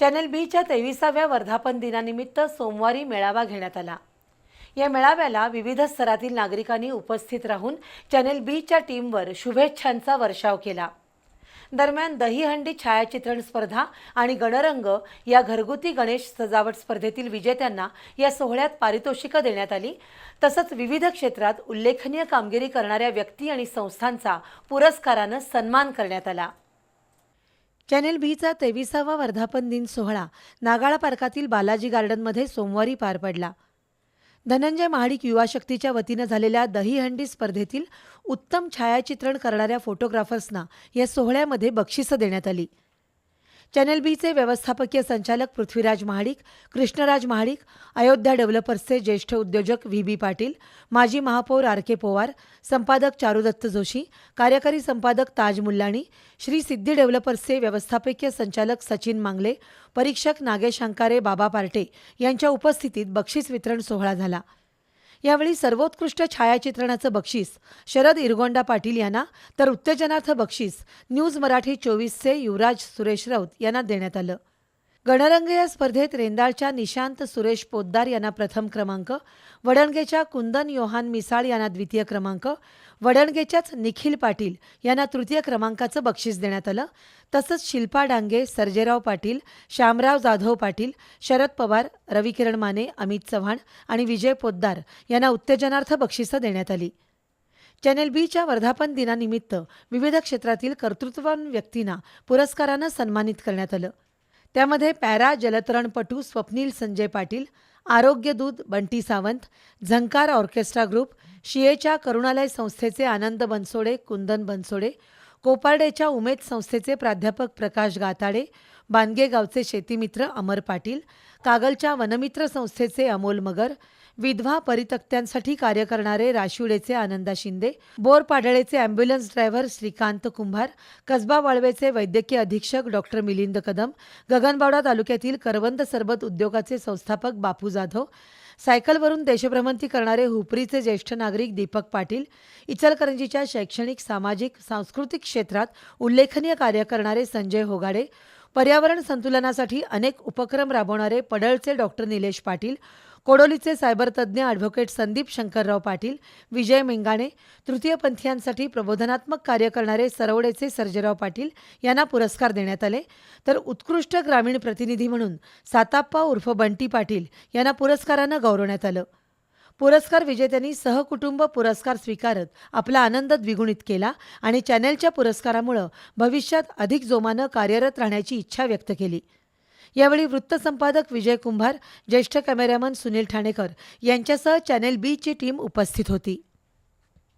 Channel बीच्या तेविसाव्या वर्धापन दिनानिमित्त सोमवारी मेळावा घेण्यात आला. या मेळाव्याला विविध स्तरातील नागरिकांनी उपस्थित राहून चॅनेल बीच्या टीमवर शुभेच्छांचा वर्षाव केला. दरम्यान दहीहंडी छायाचित्रण स्पर्धा आणि गणरंग या घरगुती गणेश सजावट स्पर्धेतील विजेत्यांना या सोहळ्यात पारितोषिकं देण्यात आली. तसंच विविध क्षेत्रात उल्लेखनीय कामगिरी करणाऱ्या व्यक्ती आणि संस्थांचा पुरस्कारानं सन्मान करण्यात आला. चॅनेल बीचा तेविसावा वर्धापन दिन सोहळा नागाळा पार्कातील बालाजी गार्डनमध्ये सोमवारी पार पडला. धनंजय महाडिक युवा शक्तीच्या वतीनं झालेल्या दहीहंडी स्पर्धेतील उत्तम छायाचित्रण करणाऱ्या फोटोग्राफर्सना या सोहळ्यामध्ये बक्षिसं देण्यात आली. चॅनेल बीचे व्यवस्थापकीय संचालक पृथ्वीराज महाडिक कृष्णराज महाडिक अयोध्या डेव्हलपर्सचे ज्येष्ठ उद्योजक व्ही बी पाटील माजी महापौर आर के पोवार संपादक चारुदत्त जोशी कार्यकारी संपादक ताज मुल्लाणी श्री सिद्धी डेव्हलपर्सचे व्यवस्थापकीय संचालक सचिन मांगले परीक्षक नागेश अंकारे बाबा पार्टे यांच्या उपस्थितीत बक्षीस वितरण सोहळा झाला. यावेळी सर्वोत्कृष्ट छायाचित्रणाचं बक्षीस शरद इरगोंडा पाटील यांना तर उत्तेजनार्थ बक्षीस न्यूज मराठी चोवीसचे युवराज सुरेश राऊत यांना देण्यात आलं. गणरंग या स्पर्धेत रेंदाळच्या निशांत सुरेश पोद्दार यांना प्रथम क्रमांक वडणगेच्या कुंदन योहान मिसाळ यांना द्वितीय क्रमांक वडणगेच्याच निखिल पाटील यांना तृतीय क्रमांकाचं बक्षीस देण्यात आलं. तसंच शिल्पा डांगे सर्जेराव पाटील श्यामराव जाधव पाटील शरद पवार रविकिरण माने अमित चव्हाण आणि विजय पोद्दार यांना उत्तेजनार्थ बक्षिसं देण्यात आली. चॅनेल बीच्या वर्धापन दिनानिमित्त विविध क्षेत्रातील कर्तृत्ववान व्यक्तींना पुरस्कारानं सन्मानित करण्यात आलं. त्यामध्ये पॅरा जलतरणपटू स्वप्नील संजय पाटील आरोग्यदूत बंटी सावंत झंकार ऑर्केस्ट्रा ग्रुप शिएच्या करुणालय संस्थेचे आनंद बनसोडे कुंदन बनसोडे कोपार्डेच्या उमेद संस्थेचे प्राध्यापक प्रकाश गाताडे बांदगेगावचे शेतीमित्र अमर पाटील कागलच्या वनमित्र संस्थेचे अमोल मगर विधवा परितक्त्यांसाठी कार्य करणारे राशिवडेचे आनंदा शिंदे बोरपाडळेचे अँब्युलन्स ड्रायव्हर श्रीकांत कुंभार कसबा वाळवेचे वैद्यकीय अधीक्षक डॉक्टर मिलिंद कदम गगनबावडा तालुक्यातील करवंद सरबत उद्योगाचे संस्थापक बापू जाधव सायकलवरून देशभ्रमंती करणारे हुपरीचे ज्येष्ठ नागरिक दीपक पाटील इचलकरंजीच्या शैक्षणिक सामाजिक सांस्कृतिक क्षेत्रात उल्लेखनीय कार्य करणारे संजय होगाडे पर्यावरण संतुलनासाठी अनेक उपक्रम राबवणारे पडळचे डॉक्टर निलेश पाटील कोडोलीचे सायबर तज्ज्ञ ॲडव्होकेट संदीप शंकरराव पाटील विजय मेंगाणे तृतीयपंथीयांसाठी प्रबोधनात्मक कार्य करणारे सरवडेचे सर्जेराव पाटील यांना पुरस्कार देण्यात आले. तर उत्कृष्ट ग्रामीण प्रतिनिधी म्हणून साताप्पा उर्फ बंटी पाटील यांना पुरस्कारानं गौरवण्यात आलं. पुरस्कार विजेत्यांनी सहकुटुंब पुरस्कार स्वीकारत आपला आनंद द्विगुणित केला आणि चॅनेलच्या पुरस्कारामुळं भविष्यात अधिक जोमानं कार्यरत राहण्याची इच्छा व्यक्त केली. यावेळी वृत्तसंपादक विजय कुंभार ज्येष्ठ कॅमेरामन सुनील ठाणेकर यांच्यासह चॅनेल बीची टीम उपस्थित होती.